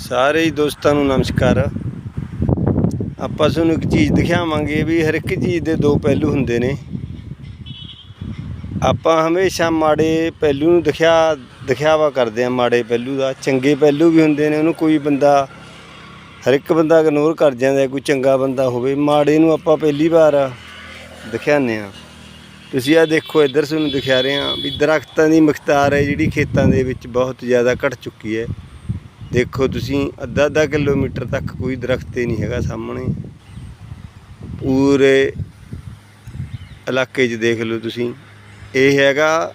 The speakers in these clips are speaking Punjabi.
ਸਾਰੇ ਹੀ ਦੋਸਤਾਂ ਨੂੰ ਨਮਸਕਾਰ। ਆਪਾਂ ਤੁਹਾਨੂੰ ਇੱਕ ਚੀਜ਼ ਦਿਖਾਵਾਂਗੇ ਵੀ ਹਰ ਇੱਕ ਚੀਜ਼ ਦੇ ਦੋ ਪਹਿਲੂ ਹੁੰਦੇ ਨੇ। ਆਪਾਂ ਹਮੇਸ਼ਾ ਮਾੜੇ ਪਹਿਲੂ ਨੂੰ ਦਿਖਿਆ ਦਿਖਾਵਾ ਕਰਦੇ ਆ ਮਾੜੇ ਪਹਿਲੂ ਦਾ। ਚੰਗੇ ਪਹਿਲੂ ਵੀ ਹੁੰਦੇ ਨੇ, ਉਹਨੂੰ ਕੋਈ ਬੰਦਾ, ਹਰ ਇੱਕ ਬੰਦਾ ਇਗਨੋਰ ਕਰ ਜਾਂਦਾ, ਕੋਈ ਚੰਗਾ ਬੰਦਾ ਹੋਵੇ। ਮਾੜੇ ਨੂੰ ਆਪਾਂ ਪਹਿਲੀ ਵਾਰ ਦਿਖਾਉਂਦੇ ਆ ਤੁਸੀਂ ਆ ਦੇਖੋ, ਇੱਧਰ ਤੁਹਾਨੂੰ ਦਿਖਾ ਰਹੇ ਆ ਵੀ ਦਰਖਤਾਂ ਦੀ ਮਖਤਾਰ ਹੈ, ਜਿਹੜੀ ਖੇਤਾਂ ਦੇ ਵਿੱਚ ਬਹੁਤ ਜ਼ਿਆਦਾ ਘਟ ਚੁੱਕੀ ਹੈ। ਦੇਖੋ ਤੁਸੀਂ ਅੱਧਾ ਅੱਧਾ ਕਿਲੋਮੀਟਰ ਤੱਕ ਕੋਈ ਦਰਖਤ ਹੀ ਨਹੀਂ ਹੈਗਾ ਸਾਹਮਣੇ। ਪੂਰੇ ਇਲਾਕੇ 'ਚ ਦੇਖ ਲਓ ਤੁਸੀਂ। ਇਹ ਹੈਗਾ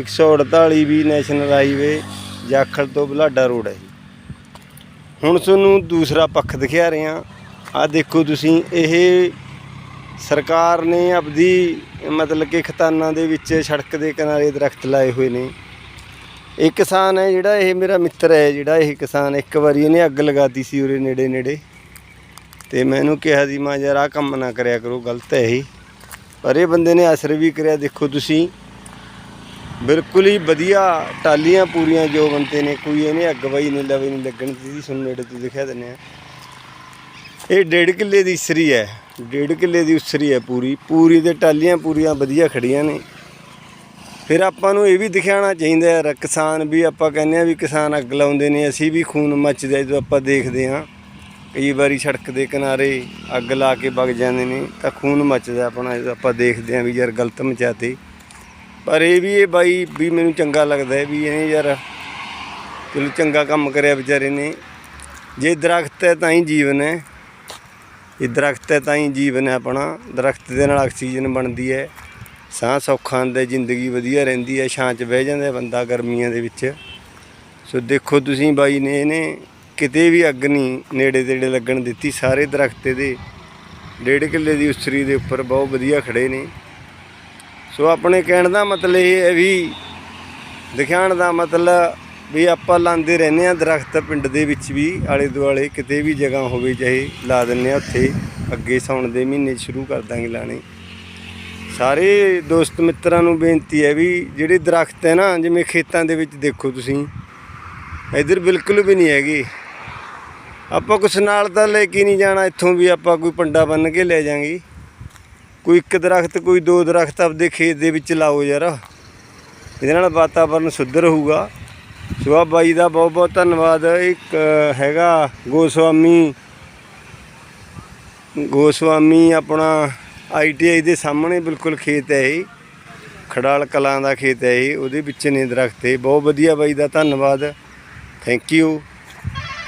148 ਵੀ ਨੈਸ਼ਨਲ ਹਾਈਵੇ, ਜਾਖਲ ਤੋਂ ਬਲਾਡਾ ਰੋਡ ਹੈ ਜੀ। ਹੁਣ ਤੁਹਾਨੂੰ ਦੂਸਰਾ ਪੱਖ ਦਿਖਾ ਰਹੇ। ਹਾਂ ਆ ਦੇਖੋ ਤੁਸੀਂ, ਇਹ ਸਰਕਾਰ ਨੇ ਆਪਦੀ ਮਤਲਬ ਕਿ ਖਤਾਨਾਂ ਦੇ ਵਿੱਚ ਸੜਕ ਦੇ ਕਿਨਾਰੇ ਦਰਖਤ ਲਾਏ ਹੋਏ ਨੇ। ਇਹ ਕਿਸਾਨ ਹੈ ਜਿਹੜਾ, ਇਹ ਮੇਰਾ ਮਿੱਤਰ ਹੈ ਜਿਹੜਾ, ਇਹ ਕਿਸਾਨ ਇੱਕ ਵਾਰੀ ਇਹਨੇ ਅੱਗ ਲਗਾਤੀ ਸੀ ਉਰੇ ਨੇੜੇ ਨੇੜੇ। ਤੇ ਮੈਨੂੰ ਕਿਹਾ ਸੀ, ਮਾਂ ਯਾਰ ਆਹ ਕੰਮ ਨਾ ਕਰਿਆ ਕਰੋ, ਗਲਤ ਹੈ ਇਹ। ਪਰ ਇਹ ਬੰਦੇ ਨੇ ਅਸਰ ਵੀ ਕਰਿਆ, ਦੇਖੋ ਤੁਸੀਂ। ਬਿਲਕੁਲ ਹੀ ਵਧੀਆ ਟਾਲੀਆਂ ਪੂਰੀਆਂ ਜੋ ਬੰਦੇ ਨੇ, ਕੋਈ ਇਹਨੇ ਅੱਗ ਬਾਈ ਨਹੀਂ, ਲਵੇ ਨਹੀਂ ਲੱਗਣ ਦੀ ਸੁਣ ਨੇੜੇ ਤੋਂ ਦਿਖਾ ਦਿੰਦੇ ਆ ਇਹ ਡੇਢ ਕਿੱਲੇ ਦੀ ਇਸਰੀ ਹੈ, ਡੇਢ ਕਿੱਲੇ ਦੀ ਉਸਰੀ ਹੈ ਪੂਰੀ। ਪੂਰੀ ਤੇ ਟਾਲੀਆਂ ਪੂਰੀਆਂ ਵਧੀਆ ਖੜੀਆਂ ਨੇ। ਫਿਰ ਆਪਾਂ ਨੂੰ ਇਹ ਵੀ ਦਿਖਾਉਣਾ ਚਾਹੀਦਾ ਹੈ ਕਿਸਾਨ ਵੀ ਆਪਾਂ ਕਹਿੰਦੇ ਆ ਵੀ ਕਿਸਾਨ ਅੱਗ ਲਾਉਂਦੇ ਨੇ, ਅਸੀਂ ਵੀ ਖੂਨ ਮੱਚਦਾ ਜਦੋਂ ਆਪਾਂ ਦੇਖਦੇ ਹਾਂ। ਕਈ ਵਾਰੀ ਸੜਕ ਦੇ ਕਿਨਾਰੇ ਅੱਗ ਲਾ ਕੇ ਵਗ ਜਾਂਦੇ ਨੇ, ਤਾਂ ਖੂਨ ਮੱਚਦਾ ਆਪਣਾ ਜਦੋਂ ਆਪਾਂ ਦੇਖਦੇ ਹਾਂ ਵੀ ਯਾਰ ਗਲਤ ਮਚਾਤੇ। ਪਰ ਇਹ ਵੀ ਇਹ ਬਾਈ ਵੀ ਮੈਨੂੰ ਚੰਗਾ ਲੱਗਦਾ ਹੈ ਵੀ ਇਹਨੇ ਯਾਰ ਚਲੋ ਚੰਗਾ ਕੰਮ ਕਰਿਆ ਵਿਚਾਰੇ ਨੇ। ਜੇ ਦਰਖਤ ਹੈ ਤਾਂ ਹੀ ਜੀਵਨ ਹੈ। ਇਹ ਦਰਖਤ ਹੈ ਤਾਂ ਹੀ ਜੀਵਨ ਹੈ ਆਪਣਾ। ਦਰਖਤ ਦੇ ਨਾਲ ਆਕਸੀਜਨ ਬਣਦੀ ਹੈ। ਸਾਹ ਸੌਖਾ ਆਉਂਦਾ ਜ਼ਿੰਦਗੀ ਵਧੀਆ ਰਹਿੰਦੀ ਹੈ, ਛਾਂ 'ਚ ਬਹਿ ਜਾਂਦਾ ਬੰਦਾ ਗਰਮੀਆਂ ਦੇ ਵਿੱਚ। ਸੋ ਦੇਖੋ ਤੁਸੀਂ ਬਾਈ ਨੇ ਇਹਨੇ ਕਿਤੇ ਵੀ ਅੱਗ ਨਹੀਂ ਨੇੜੇ ਤੇੜੇ ਲੱਗਣ ਦਿੱਤੀ, ਸਾਰੇ ਦਰਖਤ ਦੇ ਡੇਢ ਕਿੱਲੇ ਦੀ ਉਸਰੀ ਦੇ ਉੱਪਰ ਬਹੁਤ ਵਧੀਆ ਖੜੇ ਨੇ। ਸੋ ਆਪਣੇ ਕਹਿਣ ਦਾ ਮਤਲਬ ਇਹ ਹੈ ਵੀ, ਦਿਖਾਉਣ ਦਾ ਮਤਲਬ ਵੀ ਆਪਾਂ ਲਾਉਂਦੇ ਰਹਿੰਦੇ ਆ ਦਰਖਤ ਪਿੰਡ ਦੇ ਵਿੱਚ ਵੀ, ਆਲੇ ਦੁਆਲੇ ਕਿਤੇ ਵੀ ਜਗ੍ਹਾ ਹੋਵੇ ਚਾਹੇ ਲਾ ਦਿੰਨੇ ਆ ਉੱਥੇ, ਅੱਗੇ ਸਾਉਣ ਦੇ ਮਹੀਨੇ ਸ਼ੁਰੂ ਕਰ ਦਾਂਗੇ ਲਾਣੇ ਸਾਰੇ ਦੋਸਤ ਮਿੱਤਰਾਂ ਨੂੰ ਬੇਨਤੀ ਹੈ ਵੀ ਜਿਹੜੇ ਦਰਖਤ ਹੈ ਨਾ, ਜਿਵੇਂ ਖੇਤਾਂ ਦੇ ਵਿੱਚ ਦੇਖੋ ਤੁਸੀਂ, ਇਧਰ ਬਿਲਕੁਲ ਵੀ ਨਹੀਂ ਹੈਗੇ। ਆਪਾਂ ਕੁਛ ਨਾਲ ਤਾਂ ਲੈ ਕੇ ਨਹੀਂ ਜਾਣਾ, ਇੱਥੋਂ ਵੀ ਆਪਾਂ ਕੋਈ ਪੰਡਾ ਬੰਨ ਕੇ ਲੈ ਜਾਾਂਗੇ ਕੋਈ ਇੱਕ ਦਰਖਤ, ਕੋਈ ਦੋ ਦਰਖਤ ਆਪਦੇ ਖੇਤ ਦੇ ਵਿੱਚ ਲਾਓ ਯਾਰ। ਇਹਦੇ ਨਾਲ ਵਾਤਾਵਰਨ ਸੁਧਰ ਹੋਊਗਾ। ਸੋ ਬਾਈ ਦਾ ਬਹੁਤ ਬਹੁਤ ਧੰਨਵਾਦ। ਇੱਕ ਹੈਗਾ ਗੋਸਵਾਮੀ ਗੋਸਵਾਮੀ ਆਪਣਾ ਆਈਟੀਆਈ ਦੇ ਸਾਹਮਣੇ ਬਿਲਕੁਲ ਖੇਤ ਹੈ ਇਹ। ਖੜਾਲ ਕਲਾਂ ਦਾ ਖੇਤ ਹੈ ਇਹ, ਉਹਦੇ ਵਿੱਚ ਨੇ ਦਰਖਤ। ਇਹ ਬਹੁਤ ਵਧੀਆ ਬਾਈ ਦਾ ਧੰਨਵਾਦ। Thank you